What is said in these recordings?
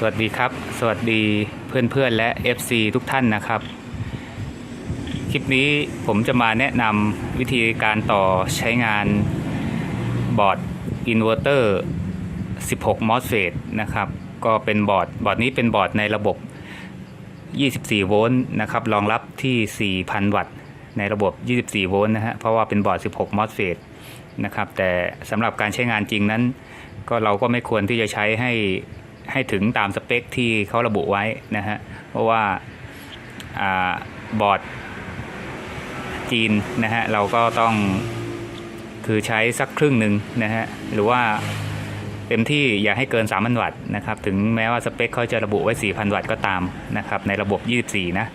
สวัสดีครับ สวัสดีเพื่อนๆและ FC ทุกท่านนะครับ คลิปนี้ผมจะมาแนะนำวิธีการต่อใช้งานบอร์ดอินเวอร์เตอร์ 16 MOSFET นะครับ ก็เป็นบอร์ดบอร์ดนี้เป็นบอร์ดในระบบ 24 โวลต์นะครับรองรับที่ 4,000 วัตต์ ในระบบ 24 โวลต์นะฮะเพราะว่าเป็นบอร์ด 16 MOSFET นะครับแต่สำหรับการใช้งานจริงนั้น ก็เราก็ไม่ควรที่จะใช้ให้ ให้ถึงตามสเปคที่เขาระบุไว้นะฮะ เพราะว่าอบอร์ดจีนนะฮะ เราก็ต้องคือใช้สักครึ่งหนึ่งนะฮะ หรือว่าเต็มที่อย่าให้เกิน 3,000 วัตต์นะครับ ถึงแม้ว่าสเปคเขาจะระบุไว้ 4,000 วัตต์ก็ตามนะครับ ในระบบ 24 นะ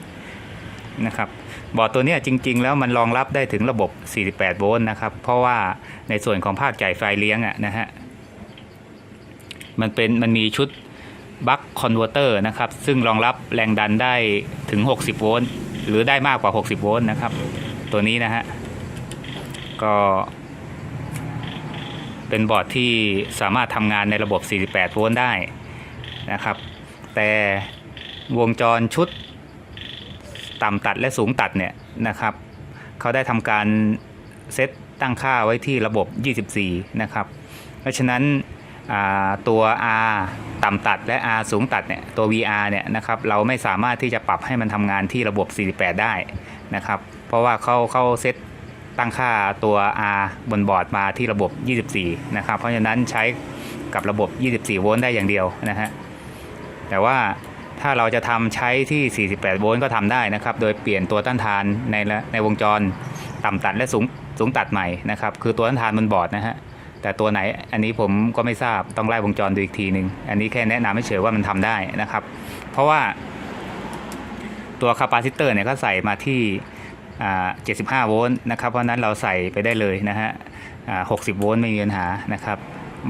นะครับบอร์ดตัวนี้จริง ๆ แล้วมันรองรับได้ถึงระบบ 48 โวลต์นะครับ เพราะว่าในส่วนของภาคจ่ายไฟเลี้ยงอะนะฮะ มันเป็นมันมีชุดบัคคอนเวอร์เตอร์นะครับ ซึ่งรองรับแรงดันได้ถึง 60 โวลต์หรือได้มากกว่า 60 โวลต์นะครับ ตัวนี้นะฮะ ก็เป็นบอร์ดที่สามารถทำงานในระบบ 48 โวลต์ได้นะครับ แต่วงจรชุดต่ำตัดและสูงตัดเนี่ยนะครับ เขาได้ทำการเซตตั้งค่าไว้ที่ระบบ 24 นะครับ เพราะฉะนั้น ตัว R ต่ำตัดและ R สูงตัดเนี่ยตัว VR เนี่ยนะครับเราไม่สามารถที่จะปรับให้มันทำงานที่ระบบ 48 ได้นะครับ เพราะว่าเขาเขาเซตตั้งค่าตัว R บนบอร์ดมาที่ระบบ 24 นะครับ เพราะฉะนั้นใช้กับระบบ 24 โวลต์ได้อย่างเดียวนะฮะแต่ว่าถ้าเราจะทำใช้ที่ 48 โวลต์ก็ทำได้นะครับ โดยเปลี่ยนตัวต้านทานในในวงจรต่ำตัดและสูงสูงตัดใหม่นะครับ คือตัวต้านทานบนบอร์ดนะฮะ แต่ตัวไหนอันนี้ผมก็ไม่ทราบต้องไล่วงจรดูอีกทีหนึ่งอันนี้แค่แนะนำให้เฉยว่ามันทำได้นะครับ เพราะว่าตัวคาปาซิเตอร์เนี่ยก็ใส่มาที่75 โวลต์นะครับ เพราะนั้นเราใส่ไปได้เลยนะฮะ60 โวลต์ไม่มีปัญหานะครับ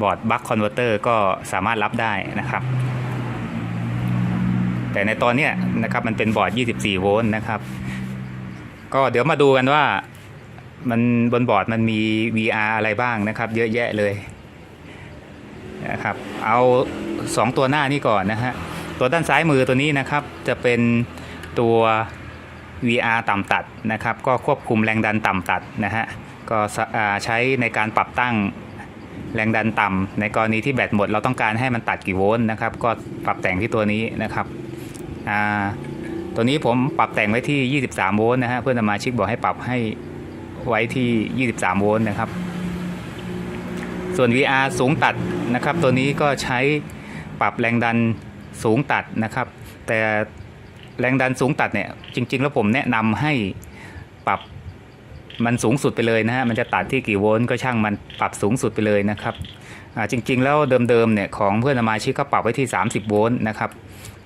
บอร์ดบัคคอนเวอร์เตอร์ก็สามารถรับได้นะครับ แต่ในตอนเนี้ยนะครับมันเป็นบอร์ด 24 โวลต์นะครับ ก็เดี๋ยวมาดูกันว่า มันบนบอร์ดมันมี VR อะไรบ้างนะครับ เยอะแยะเลยนะครับ เอา 2 ตัวหน้านี่ก่อนนะฮะ ตัวด้านซ้ายมือตัวนี้นะครับ จะเป็นตัว VR ต่ำตัดนะครับ ก็ควบคุมแรงดันต่ำตัดนะฮะ ก็ใช้ในการปรับตั้งแรงดันต่ำในกรณีที่แบตหมดเราต้องการให้มันตัดกี่โวลต์นะครับ ก็ปรับแต่งที่ตัวนี้นะครับตัวนี้ผมปรับแต่งไว้ที่ 23 โวลต์นะฮะ เพื่อนสมาชิกบอกให้ปรับให้ ไว้ที่ 23 โวลต์นะครับ ส่วน VR สูงตัดนะครับ ตัวนี้ก็ใช้ปรับแรงดันสูงตัดนะครับ แต่แรงดันสูงตัดเนี่ยจริง ๆ แล้วผมแนะนำให้ปรับมันสูงสุดไปเลยนะฮะ มันจะตัดที่กี่โวลต์ก็ช่างมันปรับสูงสุดไปเลยนะครับจริง ๆ แล้วเดิมๆเนี่ยของเพื่อนสมาชิกก็ปรับไว้ที่ 30 โวลต์นะครับ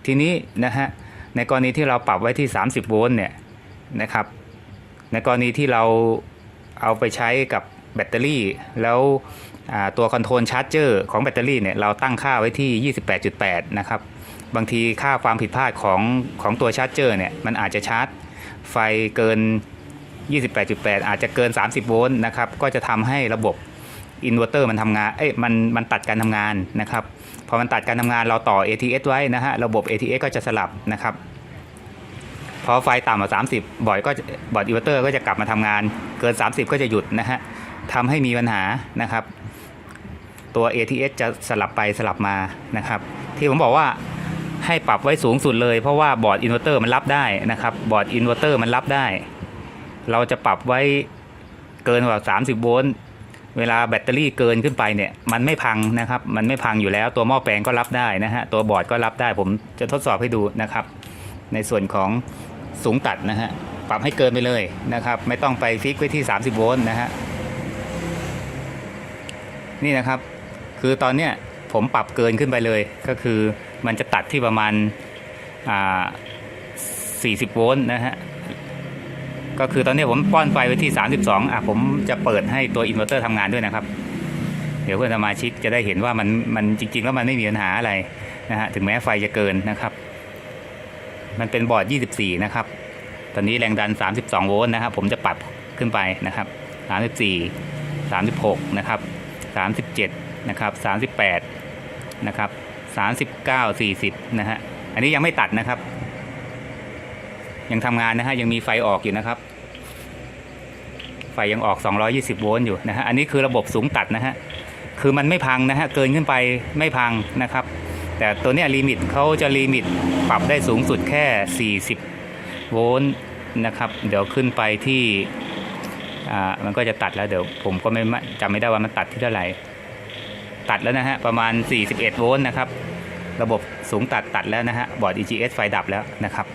ทีนี้นะฮะในกรณีที่เราปรับไว้ที่ 30 โวลต์เนี่ยนะครับ ในกรณีที่เราเอาไปใช้กับแบตเตอรี่ แล้วตัวคอนโทรลชาร์จเจอร์ของแบตเตอรี่เนี่ยเราตั้งค่าไว้ที่ 28.8 นะครับ บางทีค่าความผิดพลาดของของตัวชาร์จเจอร์เนี่ยมันอาจจะชาร์จไฟเกิน 28.8 อาจจะเกิน 30 โวลต์นะครับ ก็จะทำให้ระบบอินเวอร์เตอร์มันทำงาน เอ้ย มัน มันตัดการทำงานนะครับ พอมันตัดการทำงานเราต่อ ATS ไว้นะฮะ ระบบ ATS ก็จะสลับนะครับ พอไฟต่ำกว่า30บอร์ดก็บอร์ดอินเวอร์เตอร์ก็จะกลับมาทำงาน เกิน 30 ก็จะหยุดนะฮะทำให้มีปัญหานะครับ ตัว ATS จะสลับไปสลับมานะครับ ที่ผมบอกว่าให้ปรับไว้สูงสุดเลยเพราะว่าบอร์ดอินเวอร์เตอร์มันรับได้นะครับบอร์ดอินเวอร์เตอร์มันรับได้ เราจะปรับไว้เกินกว่า 30 โวลต์เวลาแบตเตอรี่เกินขึ้นไปเนี่ยมันไม่พังนะครับ มันไม่พังอยู่แล้วตัวหม้อแปลงก็รับได้นะฮะตัวบอร์ดก็รับได้ผมจะทดสอบให้ดูนะครับ ในส่วนของ สูงตัดนะฮะปรับให้เกินไปเลยนะครับ ไม่ต้องไปฟิกไว้ที่ 30 โวลต์นะฮะนี่นะครับ คือตอนเนี้ยผมปรับเกินขึ้นไปเลย ก็คือมันจะตัดที่ประมาณอ่า40 โวลต์นะฮะก็คือตอนนี้ผมป้อนไฟไว้ที่ 32อะผมจะเปิดให้ตัวอินเวอร์เตอร์ทำงานด้วยนะครับ เดี๋ยวเพื่อนสมาชิกจะได้เห็นว่ามันมันจริง ๆ แล้วมันไม่มีปัญหาอะไรนะฮะถึงแม้ไฟจะเกินนะครับ มันเป็นบอร์ด 24 นะครับ ตอนนี้แรงดัน 32 โวลต์นะครับ ผมจะปรับขึ้นไปนะครับ 34 36 นะครับ 37 นะครับ 38 นะครับสามสิบเก้าสี่สิบนะฮะ อันนี้ยังไม่ตัดนะครับ ยังทำงานนะฮะ ยังมีไฟออกอยู่นะครับ ไฟยังออก 220 โวลต์อยู่นะฮะ อันนี้คือระบบสูงตัดนะฮะ คือมันไม่พังนะฮะ เกินขึ้นไปไม่พังนะครับ แต่ตัวเนี้ยลิมิตเขาจะลิมิตปรับได้สูงสุดแค่ 40 โวลต์นะครับ เดี๋ยวขึ้นไปที่อ่ามันก็จะตัดแล้วเดี๋ยวผมก็ไม่จำไม่ได้ว่ามันตัดที่เท่าไหร่ตัดแล้วนะฮะประมาณ 41 โวลต์นะครับ ระบบสูงตัดตัดแล้วนะฮะบอร์ด EGS ไฟดับแล้วนะครับ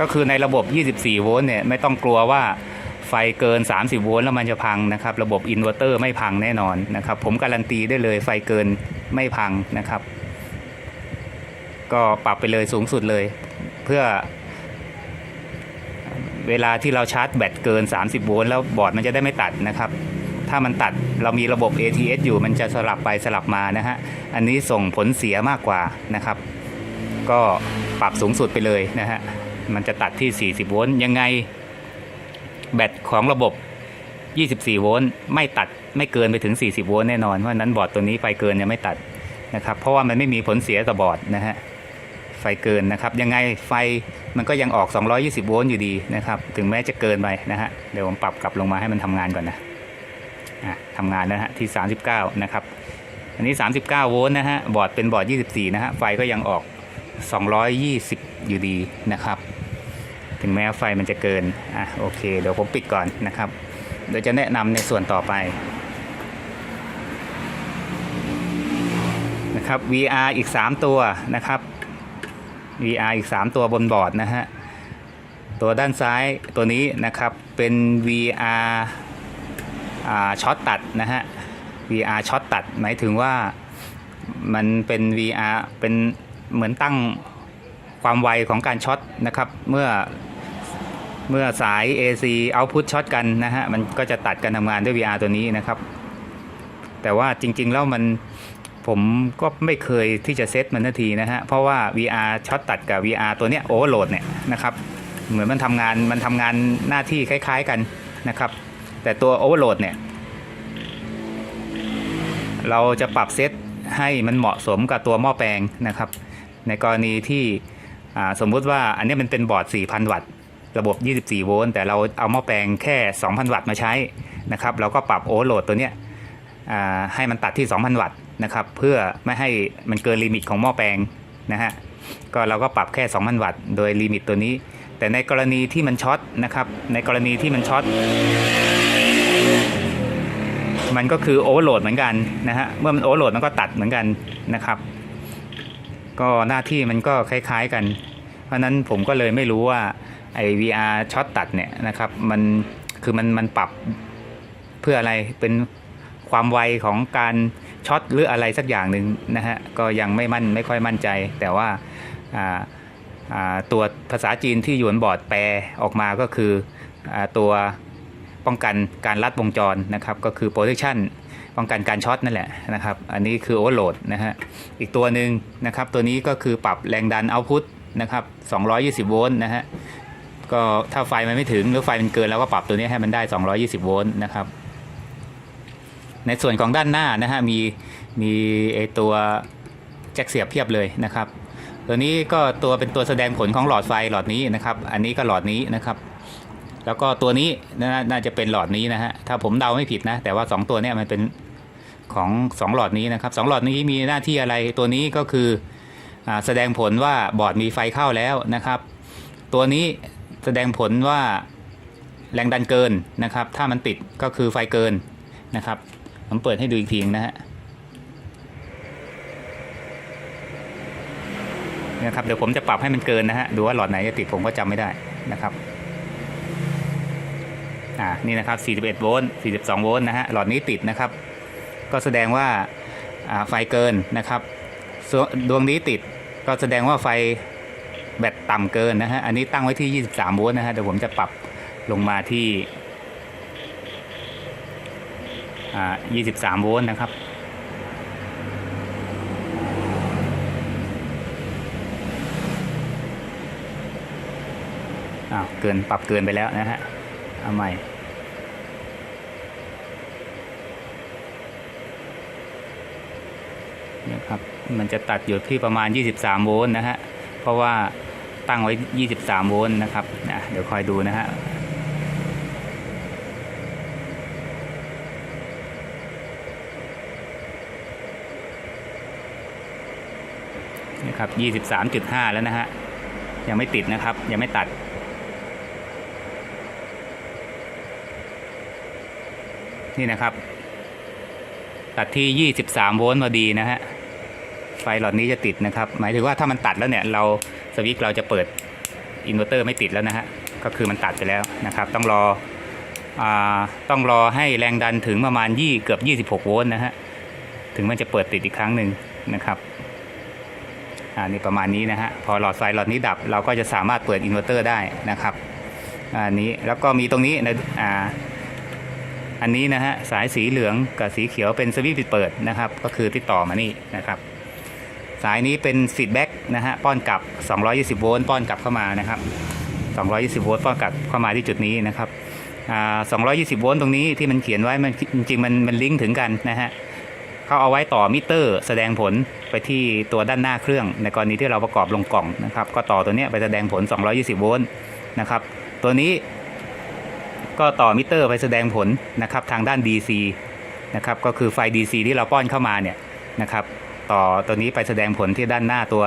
ก็คือในระบบ 24 โวลต์เนี่ยไม่ต้องกลัวว่าไฟเกิน 30 โวลต์แล้วมันจะพังนะครับ ระบบอินเวอร์เตอร์ไม่พังแน่นอนนะครับ ผมการันตีได้เลยไฟเกิน ไม่พังนะครับ ก็ปรับไปเลยสูงสุดเลย เพื่อ เวลาที่เราชาร์จแบตเกิน 30 โวลต์แล้วบอร์ดมันจะได้ไม่ตัดนะครับถ้ามันตัดเรามีระบบ ATS อยู่มันจะสลับไปสลับมานะฮะ อันนี้ส่งผลเสียมากกว่านะครับ ก็ปรับสูงสุดไปเลยนะฮะ มันจะตัดที่ 40 โวลต์ยังไง แบตของระบบ 24 โวลต์ไม่ตัดไม่เกินไปถึง 40 โวลต์แน่นอนเพราะนั้นบอร์ดตัวนี้ไฟเกินยังไม่ตัดนะครับ เพราะว่ามันไม่มีผลเสียต่อบอร์ดนะฮะไฟเกินนะครับยังไงไฟมันก็ยังออก 220 โวลต์อยู่ดีนะครับ ถึงแม้จะเกินไปนะฮะเดี๋ยวผมปรับกลับลงมาให้มันทำงานก่อนนะอะทำงานแล้วนะฮะที่ 39 นะครับ อันนี้ 39 โวลต์นะฮะบอร์ดเป็นบอร์ด 24 นะฮะไฟก็ยังออก 220 อยู่ดีนะครับ ถึงแม้ไฟมันจะเกินอะโอเค เดี๋ยวผมปิดก่อนนะครับ เดี๋ยวจะแนะนำในส่วนต่อไปนะครับ VR อีก 3 ตัวนะครับ VR อีก 3 ตัวบนบอร์ดนะฮะตัวด้านซ้ายตัวนี้นะครับเป็น VR ช็อตตัดนะฮะ VR ช็อตตัดหมายถึงว่ามันเป็น VR เป็นเหมือนตั้งความไวของการช็อตนะครับ เมื่อ เมื่อสาย AC output ช็อตกันนะฮะ มันก็จะตัดการทำงานด้วย VR ตัวนี้นะครับ แต่ว่าจริง ๆ แล้วมันผมก็ไม่เคยที่จะเซตมันทันทีนะฮะ เพราะว่า VR ช็อตตัดกับ VR ตัวเนี้ยโอเวอร์โหลดเนี่ยนะครับ เหมือนมันทำงานมันทำงานหน้าที่คล้าย ๆกันนะครับ แต่ตัวโอเวอร์โหลดเนี่ย เราจะปรับเซตให้มันเหมาะสมกับตัวหม้อแปลงนะครับ ในกรณีที่สมมุติว่าอันนี้มันเป็นบอร์ด 4,000 วัตต์ ระบบ 24 โวลต์แต่เราเอาหม้อแปลงแค่ 2,000 วัตต์มาใช้นะครับเราก็ปรับโอเวอร์โหลดตัวเนี้ยให้มันตัดที่ 2,000 วัตต์นะครับเพื่อไม่ให้มันเกินลิมิตของหม้อแปลงนะฮะก็เราก็ปรับแค่ 2,000 วัตต์โดยลิมิตตัวนี้ แต่ในกรณีที่มันช็อตนะครับในกรณีที่มันช็อตมันก็คือโอเวอร์โหลดเหมือนกันนะฮะเมื่อมันโอเวอร์โหลดมันก็ตัดเหมือนกันนะครับ ก็หน้าที่มันก็คล้าย ๆกัน เพราะนั้นผมก็เลยไม่รู้ว่า ไอ้ VR ช็อตตัดเนี่ยนะครับมันคือมันมันปรับเพื่ออะไรเป็นความไวของการช็อตหรืออะไรสักอย่างหนึ่งนะฮะก็ยังไม่มั่นไม่ค่อยมั่นใจ แต่ว่าตัวภาษาจีนที่อยู่บนบอร์ดแปลออกมาก็คืออตัวป้องกันการลัดวงจรนะครับก็คือ protection ป้องกันการช็อตนั่นแหละนะครับ อันนี้คือ overload นะฮะอีกตัวหนึ่งนะครับตัวนี้ก็คือปรับแรงดัน output นะครับ220 โวลต์นะฮะ ก็ถ้าไฟมันไม่ถึงหรือไฟมันเกินแล้วก็ปรับตัวนี้ให้มันได้ 220 โวลต์นะครับ ในส่วนของด้านหน้านะฮะมีมีไอตัวแจ็คเสียบเพียบเลยนะครับ ตัวนี้ก็ตัวเป็นตัวแสดงผลของหลอดไฟหลอดนี้นะครับ อันนี้ก็หลอดนี้นะครับ แล้วก็ตัวนี้น,น่าจะเป็นหลอดนี้นะฮะถ้าผมเดาไม่ผิดนะ แต่ว่า 2 ตัวเนี้ยมันเป็นของ 2 หลอดนี้นะครับสองหลอดนี้มีหน้าที่อะไรตัวนี้ก็คืออแสดงผลว่าบอร์ดมีไฟเข้าแล้วนะครับ ตัวนี้ แสดงผลว่าแรงดันเกินนะครับ ถ้ามันติดก็คือไฟเกินนะครับ ผมเปิดให้ดูอีกทีนะฮะนะครับเดี๋ยวผมจะปรับให้มันเกินนะฮะดูว่าหลอดไหนจะติดผมก็จำไม่ได้นะครับอ่านี่นะครับ 41 โวลต์ 42 โวลต์นะฮะหลอดนี้ติดนะครับ ก็แสดงว่าไฟเกินนะครับดวงนี้ติดก็แสดงว่าไฟ แบตต่ำเกินนะฮะ อันนี้ตั้งไว้ที่ 23 โวลต์นะฮะ เดี๋ยวผมจะปรับลงมาที่อ่า23 โวลต์นะครับ อ้าว เกินปรับเกินไปแล้วนะฮะ เอาใหม่นะครับ มันจะตัดอยู่ที่ประมาณ 23 โวลต์นะฮะ เพราะว่าตั้งไว้ 23 โวลต์นะครับนะเดี๋ยวคอยดูนะฮะนะครับ 23.5 แล้วนะฮะ ยังไม่ติดนะครับ ยังไม่ตัดนี่นะครับ ตัดที่ 23 โวลต์พอดีนะฮะ ไฟหลอดนี้จะติดนะครับ หมายถึงว่าถ้ามันตัดแล้วเนี่ยเราสวิตช์เราจะเปิดอินเวอร์เตอร์ไม่ติดแล้วนะฮะก็คือมันตัดไปแล้วนะครับ ต้องรออต้องรอให้แรงดันถึงประมาณยี่เกือบ26โวลต์นะฮะถึงมันจะเปิดติดอีกครั้งหนึ่งนะครับอ่านี่ประมาณนี้นะฮะพอหลอดไฟหลอดนี้ดับเราก็จะสามารถเปิดอินเวอร์เตอร์ได้นะครับอันนี้แล้วก็มีตรงนี้นอ่าอันนี้นะฮะสายสีเหลืองกับสีเขียวเป็นสวิตช์ปิดเปิดนะครับ ก็คือที่ต่อมานี่นะครับ สายนี้เป็นฟีดแบ็กนะฮะป้อนกลับ 220 โวลต์ป้อนกลับเข้ามานะครับ 220 โวลต์ป้อนกลับเข้ามาที่จุดนี้นะครับ220 โวลต์ตรงนี้ที่มันเขียนไว้มันจริงมันมันลิงก์ถึงกันนะฮะเขาเอาไว้ต่อมิเตอร์ แสดงผลไปที่ตัวด้านหน้าเครื่อง ในกรณีที่เราประกอบลงกล่องนะครับ ก็ต่อตัวเนี้ยไปแสดงผล 220 โวลต์นะครับ ตัวนี้ก็ต่อมิเตอร์ไปแสดงผลนะครับทางด้าน DC นะครับก็คือไฟ DC ที่เราป้อนเข้ามาเนี่ยนะครับ ต่อตัวนี้ไปแสดงผลที่ด้านหน้าตัว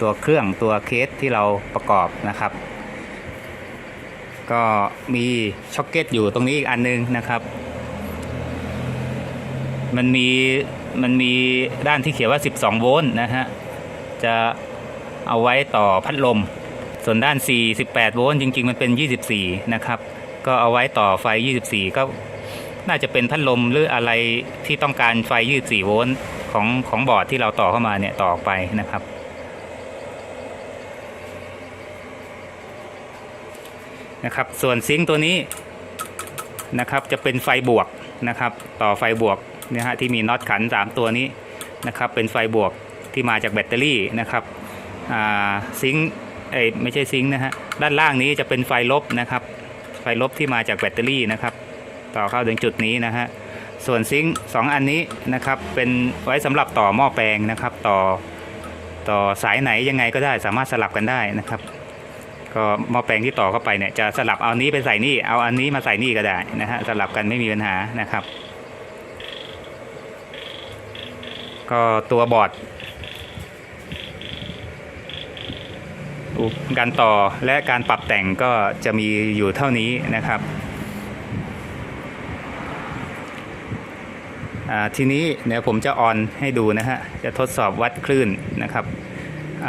ตัวเครื่องตัวเคสที่เราประกอบนะครับ ก็มีช็อคเก็ตอยู่ตรงนี้อีกอันนึงนะครับ มันมีมันมีด้านที่เขียนว่า 12 โวลต์นะฮะ จะเอาไว้ต่อพัดลม ส่วนด้าน 48 โวลต์จริง ๆ มันเป็น 24 นะครับ ก็เอาไว้ต่อไฟ 24 ก็น่าจะเป็นพัดลมหรืออะไรที่ต้องการไฟ 24 โวลต์ ของของบอร์ดที่เราต่อเข้ามาเนี่ยต่อออกไปนะครับ นะครับ ส่วนซิงค์ตัวนี้นะครับจะเป็นไฟบวกนะครับ ต่อไฟบวกนี่ยฮะที่มีน็อตขัน 3 ตัวนี้นะครับ เป็นไฟบวกที่มาจากแบตเตอรี่นะครับซิงค์เอ้ไม่ใช่ซิงค์นะฮะด้านล่างนี้จะเป็นไฟลบนะครับ ไฟลบที่มาจากแบตเตอรี่นะครับ ต่อเข้าถึงจุดนี้นะฮะ ส่วนซิงค์สองอันนี้นะครับเป็นไว้สำหรับต่อหม้อแปลงนะครับ ต่อต่อสายไหนยังไงก็ได้สามารถสลับกันได้นะครับ ก็หม้อแปลงที่ต่อเข้าไปเนี่ยจะสลับเอานี้ไปใส่นี่เอาอันนี้มาใส่นี่ก็ได้นะฮะสลับกันไม่มีปัญหานะครับ ก็ตัวบอร์ดการต่อและการปรับแต่งก็จะมีอยู่เท่านี้นะครับ อ่า ทีนี้เดี๋ยวผมจะออนให้ดูนะฮะ จะทดสอบวัดคลื่นนะครับอ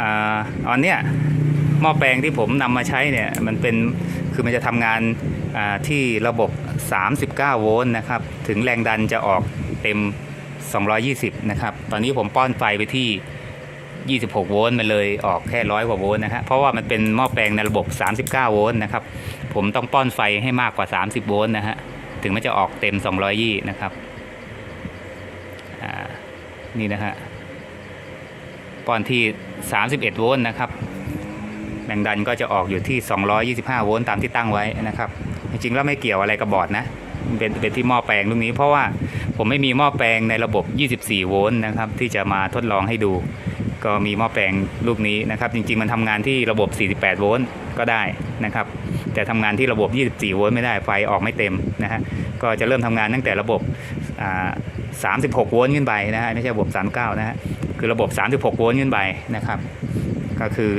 อนเนี้ยหม้อแปลงที่ผมนำมาใช้เนี่ยมันเป็นคือมันจะทำงานที่ระบบ 39 โวลต์นะครับ ถึงแรงดันจะออกเต็ม 220 นะครับ ตอนนี้ผมป้อนไฟไปที่ 26 โวลต์มันเลยออกแค่ร้อยกว่าโวลต์นะฮะ เพราะว่ามันเป็นหม้อแปลงในระบบ 39 โวลต์นะครับ ผมต้องป้อนไฟให้มากกว่า 30 โวลต์นะฮะ ถึงมันจะออกเต็ม 220 นะครับ นี่นะฮะป้อนที่ 31 โวลต์นะครับแรงดันก็จะออกอยู่ที่ 225 โวลต์ตามที่ตั้งไว้นะครับ จริงๆแล้วไม่เกี่ยวอะไรกับบอร์ดนะเป็นเป็นที่หม้อแปลงลูกนี้ เพราะว่าผมไม่มีหม้อแปลงในระบบ 24 โวลต์นะครับที่จะมาทดลองให้ดู ก็มีหม้อแปลงลูกนี้นะครับ จริงๆมันทำงานที่ระบบ 48 โวลต์ก็ได้นะครับ แต่ทำงานที่ระบบ 24 โวลต์ไม่ได้ไฟออกไม่เต็มนะฮะก็จะเริ่มทำงานตั้งแต่ระบบอ่า 36 โวลต์ขึ้นไปนะฮะไม่ใช่ระบบ 39 นะฮะคือระบบ 36 โวลต์ขึ้นไปนะครับ ก็คือ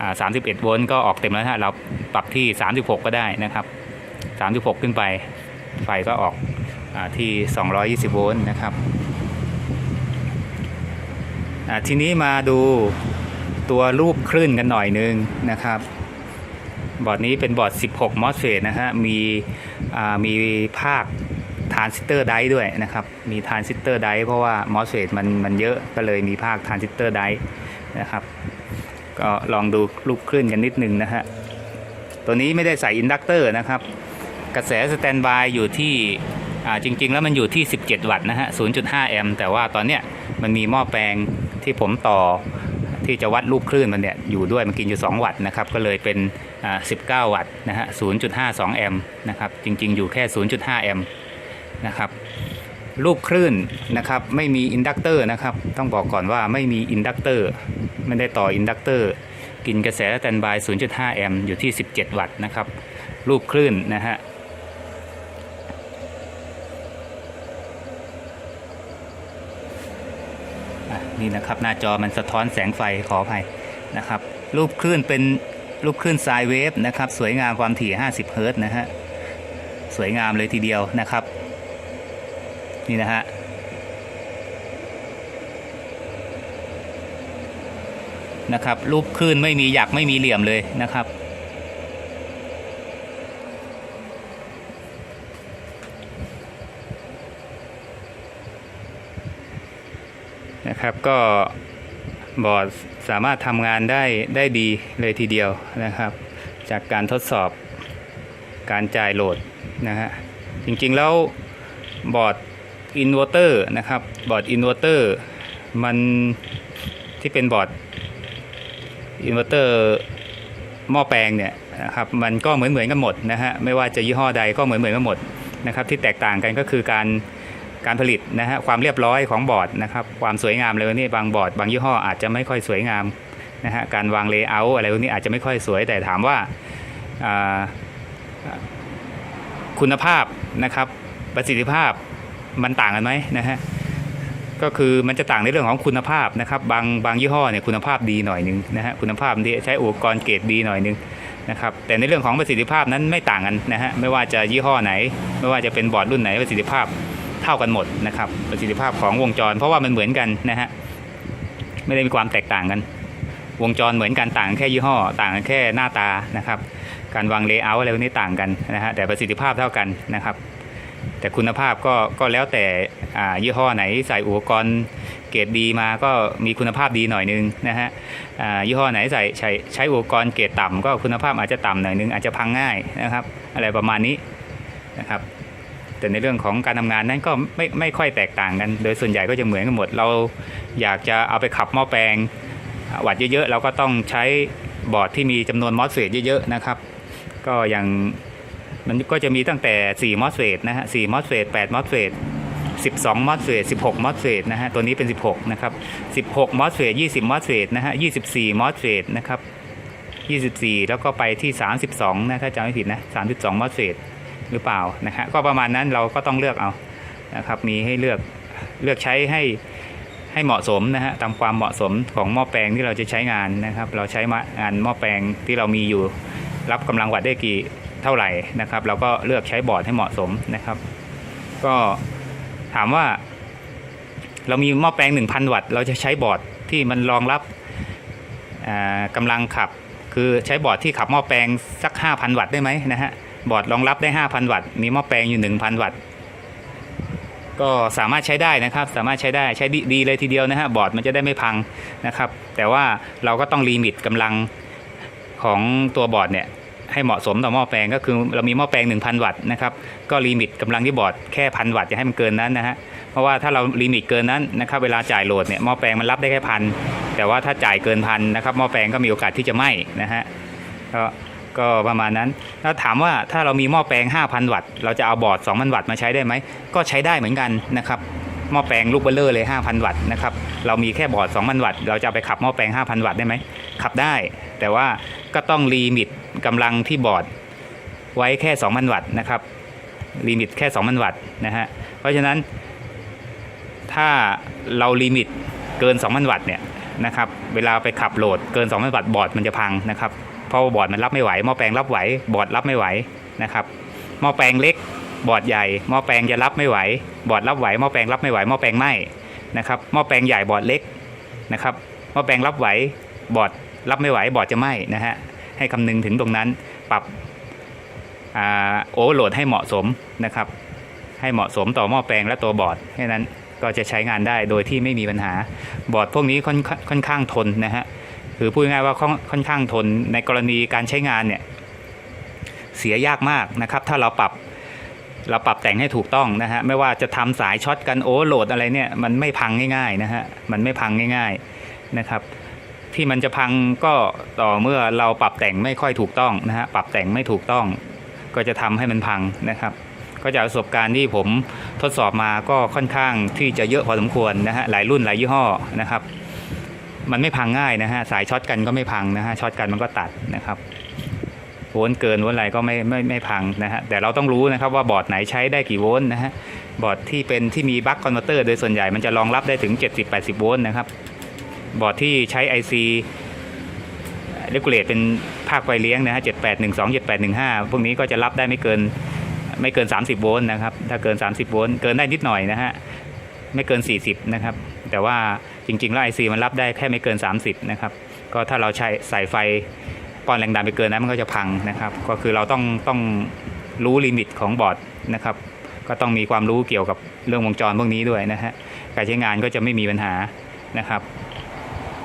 31 โวลต์ก็ออกเต็มแล้วฮะเราปรับที่ 36 ก็ได้นะครับ 36 ขึ้นไป ไฟก็ออกอที่ 220 โวลต์นะครับทีนี้มาดูตัวรูปคลื่นกันหน่อยนึงนะครับ บอร์ดนี้เป็นบอร์ด 16 MOSFET นะฮะมีมีภาคานซิสเตอร์ไดด้วยนะครับ มีทานซิสเตอร์ไดเพราะว่า MOSFET มันมันเยอะก็เลยมีภาคทานซิสเตอร์ไดนะครับ ก็ลองดูรูปคลื่นกันนิดนึงนะฮะ ตัวนี้ไม่ได้ใส่อินดักเตอร์นะครับ กระแสสแตนบายอยู่ที่อ่าจริง ๆ แล้วมันอยู่ที่ 17 วัตต์นะฮะ 0.5 แอมป์แต่ว่าตอนเนี้ยมันมีหม้อแปลงที่ผมต่อที่จะวัดรูปคลื่นมันเนี่ยอยู่ด้วยมันกินอยู่ 2 วัตต์นะครับก็เลยเป็นอ่า19 วัตต์นะฮะ 0.52 แอมป์นะครับจริง ๆ อยู่แค่ 0.5 แอมป์ นะครับรูปคลื่นนะครับไม่มีอินดักเตอร์นะครับต้องบอกก่อนว่าไม่มีอินดักเตอร์ไม่ได้ต่ออินดักเตอร์กินกระแสสแตนบาย 0.5 แอมป์อยู่ที่ 17 วัตต์นะครับรูปคลื่นนะฮะนี่นะครับหน้าจอมันสะท้อนแสงไฟขออภัยนะครับรูปคลื่นเป็นรูปคลื่นไซเวฟนะครับสวยงามความถี่ 50 เฮิรต์นะฮะสวยงามเลยทีเดียวนะครับ นี่นะฮะนะครับ รูปคลื่นไม่มีหยักไม่มีเหลี่ยมเลยนะครับ นะครับก็บอร์ดสามารถทำงานได้ได้ดีเลยทีเดียวนะครับ จากการทดสอบการจ่ายโหลดนะฮะจริงๆแล้วบอร์ด อินเวอร์เตอร์นะครับบอร์ดอินเวอร์เตอร์มันที่เป็นบอร์ดอินเวอร์เตอร์หม้อแปลงเนี่ยนะครับมันก็เหมือนเหมือนกันหมดนะฮะไม่ว่าจะยี่ห้อใดก็เหมือนเหมือนกันหมดนะครับที่แตกต่างกันก็คือการการผลิตนะฮะความเรียบร้อยของบอร์ดนะครับความสวยงามเลยนี่บางบอร์ดบางยี่ห้ออาจจะไม่ค่อยสวยงามนะฮะการวางเลเยอร์อะไรพวกนี้อาจจะไม่ค่อยสวยแต่ถามว่าคุณภาพนะครับประสิทธิภาพ มันต่างกันไหมนะฮะก็คือมันจะต่างในเรื่องของคุณภาพนะครับบางบางยี่ห้อเนี่ยคุณภาพดีหน่อยหนึงนะฮะคุณภาพที่ใช้อุปกรณ์เกรดดีหน่อยหนึงนะครับแต่ในเรื่องของประสิทธิภาพนั้นไม่ต่างกันนะฮะไม่ว่าจะยี่ห้อไหน ไม่ว่าจะเป็นบอร์ดรุ่นไหนประสิทธิภาพเท่ากันหมดนะครับประสิทธิภาพของวงจร เพราะว่ามันเหมือนกันนะฮะไม่ได้มีความแตกต่างกัน วงจรเหมือนกันต่างแค่ยี่ห้อ ต่างกันแค่หน้าตานะครับการวางเลเยอร์อะไรพวกนี้ต่างกันนะฮะแต่ประสิทธิภาพเท่ากันนะครับ แต่คุณภาพก็ก็แล้วแต่อ่ายี่ห้อไหนใส่อุปกรณ์เกรดดีมาก็มีคุณภาพดีหน่อยนึงนะฮะอ่ายี่ห้อไหนใส่ใช้ใช้อุปกรณ์เกรดต่ำก็คุณภาพอาจจะต่ำหน่อยนึงอาจจะพังง่ายนะครับ อะไรประมาณนี้นะครับแต่ในเรื่องของการทำงานนั้นก็ไม่ไม่ค่อยแตกต่างกัน โดยส่วนใหญ่ก็จะเหมือนกันหมด เราอยากจะเอาไปขับหม้อแปลงวัดเยอะๆเราก็ต้องใช้บอร์ดที่มีจำนวนมอสเฟตเยอะๆนะครับ ก็อย่าง มันก็จะมีตั้งแต่ 4 มอสเฟตนะฮะ4มอสเฟต8มอสเฟต12 มอสเฟต16 มอสเฟตนะฮะ ตัวนี้เป็น 16 นะครับ 16 มอสเฟต20 มอสเฟตนะฮะ 24 มอสเฟตนะครับ 24 แล้วก็ไปที่ 32 นะ ถ้าจำไม่ผิดนะ 32 มอสเฟตหรือเปล่านะฮะ ก็ประมาณนั้นเราก็ต้องเลือกเอา นะครับ มีให้เลือก เลือกใช้ให้ ให้เหมาะสมนะฮะ ตามความเหมาะสมของหม้อแปลงที่เราจะใช้งานนะครับ เราใช้งานหม้อแปลงที่เรามีอยู่ รับกำลังวัตต์ได้กี่ เท่าไหร่นะครับ เราก็เลือกใช้บอร์ดให้เหมาะสมนะครับ ก็ถามว่า เรามีหม้อแปลง 1,000 วัตต์เราจะใช้บอร์ดที่มันรองรับอ่ากำลังขับ คือใช้บอร์ดที่ขับหม้อแปลงสัก 5,000 วัตต์ได้ไหมนะฮะบอร์ดรองรับได้ 5,000 วัตต์มีหม้อแปลงอยู่ 1,000 วัตต์ก็สามารถใช้ได้นะครับ สามารถใช้ได้ใช้ดีดีเลยทีเดียวนะฮะบอร์ดมันจะได้ไม่พังนะครับ แต่ว่าเราก็ต้องลิมิตกำลังของตัวบอร์ดเนี่ย ให้เหมาะสมต่อหม้อแปลงก็คือเรามีหม้อแปลง 1,000 วัตต์นะครับก็ลิมิตกำลังที่บอร์ดแค่พันวัตต์อย่าให้มันเกินนั้นนะฮะเพราะว่าถ้าเราลิมิตเกินนั้นนะครับเวลาจ่ายโหลดเนี่ยหม้อแปลงมันรับได้แค่พันแต่ว่าถ้าจ่ายเกินพันนะครับหม้อแปลงก็มีโอกาสที่จะไหม้นะฮะก็ก็ประมาณนั้นแล้วถามว่าถ้าเรามีหม้อแปลง 5,000 วัตต์เราจะเอาบอร์ด 2,000 วัตต์มาใช้ได้ไหมก็ใช้ได้เหมือนกันนะครับ หม้อแปลงลูกเบลเลอร์เลย 5,000 วัตต์นะครับเรามีแค่บอร์ด 2,000 วัตต์เราจะไปขับหม้อแปลง 5,000 วัตต์ได้ไหมขับได้ แต่ว่าก็ต้องลิมิตกำลังที่บอร์ดไว้แค่ 2,000 วัตต์นะครับลิมิตแค่ 2,000 วัตต์นะฮะเพราะฉะนั้น ถ้าเราลิมิตเกิน 2,000 วัตต์เนี่ยนะครับเวลาไปขับโหลดเกิน 2,000 วัตต์บอร์ดมันจะพังนะครับเพราะบอร์ดมันรับไม่ไหวหม้อแปลงรับไหวบอร์ดรับไม่ไหวนะครับหม้อแปลงเล็ก บอร์ดใหญ่หม้อแปลงจะรับไม่ไหว บอร์ดรับไหวหม้อแปลงรับไม่ไหวหม้อแปลงไหมนะครับหม้อแปลงใหญ่บอร์ดเล็กนะครับหม้อแปลงรับไหวบอร์ดรับไม่ไหวบอร์ดจะไหมนะฮะให้คำนึงถึงตรงนั้นปรับโอเวอร์โหลดให้เหมาะสมนะครับ ให้เหมาะสมต่อหม้อแปลงและตัวบอร์ดแค่นั้นก็จะใช้งานได้โดยที่ไม่มีปัญหาบอร์ดพวกนี้ค่อนค่อนข้างทนนะฮะคือพูดง่ายว่าค่อนข้างทนในกรณีการใช้งานเนี่ยเสียยากมากนะครับ ถ้าเราปรับ เราปรับแต่งให้ถูกต้องนะฮะไม่ว่าจะทำสายช็อตกันโอเวอร์โหลดอะไรเนี่ยมันไม่พังง่ายๆนะฮะมันไม่พังง่ายๆนะครับที่มันจะพังก็ต่อเมื่อเราปรับแต่งไม่ค่อยถูกต้องนะฮะปรับแต่งไม่ถูกต้อง ก็จะทำให้มันพังนะครับ ก็จากประสบการณ์ที่ผมทดสอบมาก็ค่อนข้างที่จะเยอะพอสมควรนะฮะหลายรุ่นหลายยี่ห้อนะครับ มันไม่พังง่ายนะฮะสายช็อตกันก็ไม่พังนะฮะช็อตกันมันก็ตัดนะครับ โวลต์เกินโวลต์อะไรก็ไม่ไม่ไม่พังนะฮะแต่เราต้องรู้นะครับว่าบอร์ดไหนใช้ได้กี่โวลต์นะฮะบอร์ดที่เป็นที่มีบัคคอนเวอร์เตอร์โดยส่วนใหญ่มันจะรองรับได้ถึง 70-80 โวลต์นะครับบอร์ดที่ใช้ IC เรกูเลตเป็นภาคไฟเลี้ยงนะฮะ 7812 7815 พวกนี้ก็จะรับได้ไม่เกินไม่เกิน 30 โวลต์นะครับ ถ้าเกิน 30 โวลต์เกินได้นิดหน่อยนะฮะ ไม่เกิน 40 นะครับ แต่ว่าจริงๆ แล้ว IC มันรับได้แค่ไม่เกิน 30 นะครับ ก็ถ้าเราใช้ใส่ไฟ ป้อนแรงดันไปเกินนั้นมันก็จะพังนะครับ ก็คือเราต้องต้องรู้ลิมิตของบอร์ดนะครับ ก็ต้องมีความรู้เกี่ยวกับเรื่องวงจรพวกนี้ด้วยนะฮะการใช้งานก็จะไม่มีปัญหานะครับ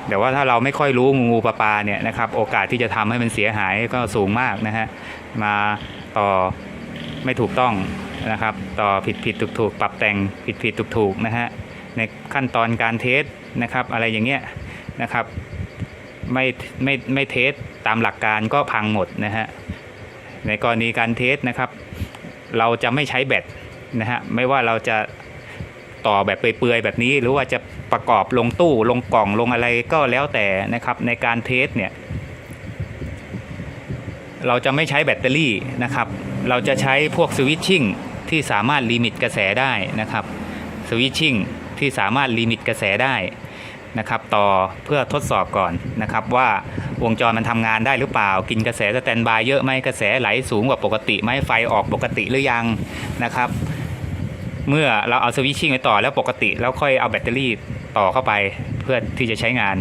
แต่ว่าถ้าเราไม่ค่อยรู้งูปลาปลาเนี่ยนะครับ โอกาสที่จะทำให้มันเสียหายก็สูงมากนะฮะมาต่อไม่ถูกต้องนะครับ ต่อผิดผิดถูกถูกปรับแต่งผิดผิดถูกถูกนะฮะในขั้นตอนการเทสนะครับ อะไรอย่างเงี้ยนะครับ ไม่ไม่ไม่เทส ตามหลักการก็พังหมดนะฮะในกรณีการเทสนะครับ เราจะไม่ใช้แบตนะฮะไม่ว่าเราจะต่อแบบเปื่อยๆแบบนี้ หรือว่าจะประกอบลงตู้ลงกล่องลงอะไรก็แล้วแต่นะครับในการเทสเนี่ยเราจะไม่ใช้แบตเตอรี่นะครับ เราจะใช้พวกสวิตชิ่งที่สามารถลิมิตกระแสได้นะครับสวิตชิ่งที่สามารถลิมิตกระแสได้ นะครับต่อเพื่อทดสอบก่อนนะครับว่าวงจรมันทำงานได้หรือเปล่า กินกระแสสแตนบายเยอะไหมกระแสไหลสูงกว่าปกติไหมไฟออกปกติหรือยังนะครับ เมื่อเราเอาสวิตชิ่งไปต่อแล้วปกติแล้วค่อยเอาแบตเตอรี่ต่อเข้าไปเพื่อที่จะใช้งาน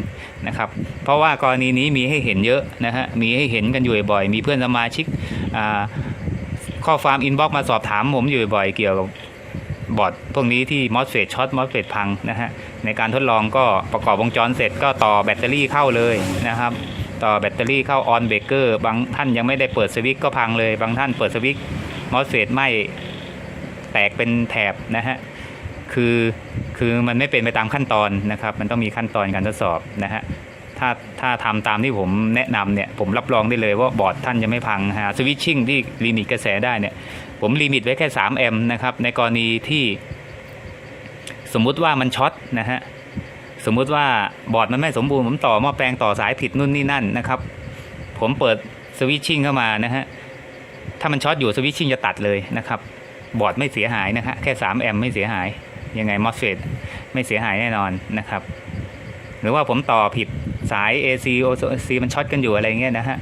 นะครับ เพราะว่ากรณีนี้มีให้เห็นเยอะนะฮะมีให้เห็นกันอยู่บ่อย มีเพื่อนสมาชิกข้อความอินบ็อกมาสอบถามผมอยู่บ่อยเกี่ยวกับ บอร์ดพวกนี้ที่มอสเฟตช็อตมอสเฟตพังนะฮะในการทดลองก็ประกอบวงจรเสร็จก็ต่อแบตเตอรี่เข้าเลยนะครับ ต่อแบตเตอรี่เข้าออนเบรกเกอร์บางท่านยังไม่ได้เปิดสวิตช์ก็พังเลย บางท่านเปิดสวิตช์มอสเฟตไหมแตกเป็นแถบนะฮะคือคือมันไม่เป็นไปตามขั้นตอนนะครับ มันต้องมีขั้นตอนการทดสอบนะฮะถ้าถ้าทำตามที่ผมแนะนำเนี่ยผมรับรองได้เลยว่าบอร์ดท่านจะไม่พังฮะสวิตชิ่งที่ลิมิตกระแสได้เนี่ย ผมลิมิตไว้แค่ 3 แอมป์นะครับ ในกรณีที่สมมุติว่ามันช็อตนะฮะ สมมุติว่าบอร์ดมันไม่สมบูรณ์ผมต่อหม้อแปลงต่อสายผิดนู่นนี่นั่นนะครับ ผมเปิดสวิตชิ่งเข้ามานะฮะ ถ้ามันช็อตอยู่สวิตชิ่งจะตัดเลยนะครับ บอร์ดไม่เสียหายนะฮะแค่ 3 แอมป์ไม่เสียหาย ยังไงมอสเฟตไม่เสียหายแน่นอนนะครับ หรือว่าผมต่อผิดสาย AC OC มันช็อตกันอยู่อะไรเงี้ยนะฮะ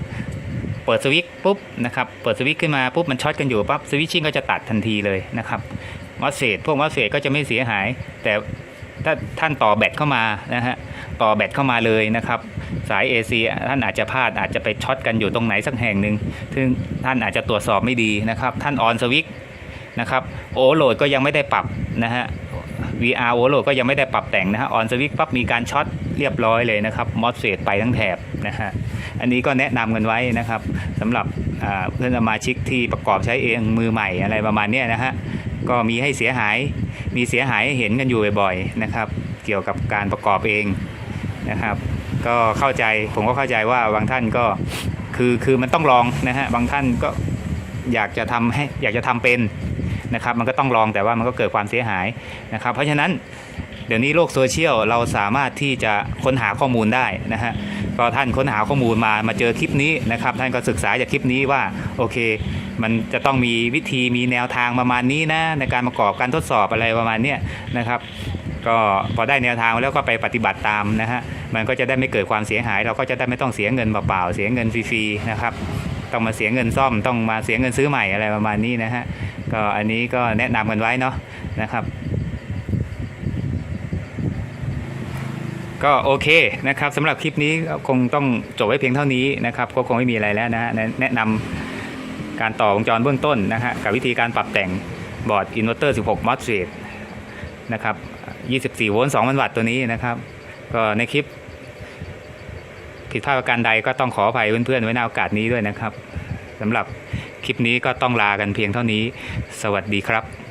เปิดสวิตช์ปุ๊บนะครับเปิดสวิตช์ขึ้นมาปุ๊บมันช็อตกันอยู่ปั๊บสวิตชิ่งก็จะตัดทันทีเลยนะครับมอสเฟตพวกมอสเฟตก็จะไม่เสียหาย แต่ถ้าท่านต่อแบตเข้ามานะฮะต่อแบตเข้ามาเลยนะครับ สาย AC ท่านอาจจะพลาดอาจจะไปช็อตกันอยู่ตรงไหนสักแห่งหนึ่งซึ่งท่านอาจจะตรวจสอบไม่ดีนะครับ ท่านออนสวิตช์นะครับโอโหลดก็ยังไม่ได้ปรับนะฮะ VR โอเวอร์โหลดก็ยังไม่ได้ปรับแต่งนะฮะออนสวิตปั๊บมีการช็อตเรียบร้อยเลยนะครับมอสเฟตไปทั้งแถบนะฮะ อันนี้ก็แนะนำกันไว้นะครับสำหรับเพื่อนสมาชิกที่ประกอบใช้เองมือใหม่อะไรประมาณนี้นะฮะก็มีให้เสียหายมีเสียหายหเห็นกันอยู่บ่อยๆนะครับ เกี่ยวกับการประกอบเองนะครับ ก็เข้าใจผมก็เข้าใจว่าบางท่านก็คือคือมันต้องลองนะฮะบางท่านก็อยากจะทำให้อยากจะทำเป็นนะครับมันก็ต้องลองแต่ว่ามันก็เกิดความเสียหายนะครับ เพราะฉะนั้นเดี๋ยวนี้โลกโซเชียลเราสามารถที่จะค้นหาข้อมูลได้นะฮะ ก็ท่านค้นหาข้อมูลมามาเจอคลิปนี้นะครับ ท่านก็ศึกษาจากคลิปนี้ว่าโอเค มันจะต้องมีวิธีมีแนวทางประมาณนี้นะในการประกอบการทดสอบอะไรประมาณนี้นะครับก็พอได้แนวทางแล้วก็ไปปฏิบัติตามนะฮะมันก็จะได้ไม่เกิดความเสียหาย เราก็จะได้ไม่ต้องเสียเงินเปล่าๆเสียเงินฟรีๆนะครับต้องมาเสียเงินซ่อมต้องมาเสียเงินซื้อใหม่อะไรประมาณนี้นะฮะก็อันนี้ก็แนะนำกันไว้เนาะนะครับ ก็โอเคนะครับสำหรับคลิปนี้คงต้องจบไว้เพียงเท่านี้นะครับก็คงไม่มีอะไรแล้วนะฮะแนะนะนำการต่อวงจรเบื้องต้นนะฮะกับวิธีการปรับแต่งบอร์ดอินเวอร์เตอร์ 16 มอสเฟตนะครับ 24 โวลต์ 2,000 วัตต์ตัวนี้นะครับ ก็ในคลิป ผิดพลาดประการใดก็ต้องขออภัยเพื่อนๆ ไว้ในโอกาสนี้ด้วยนะครับสำหรับคลิปนี้ก็ต้องลากันเพียงเท่านี้ สวัสดีครับ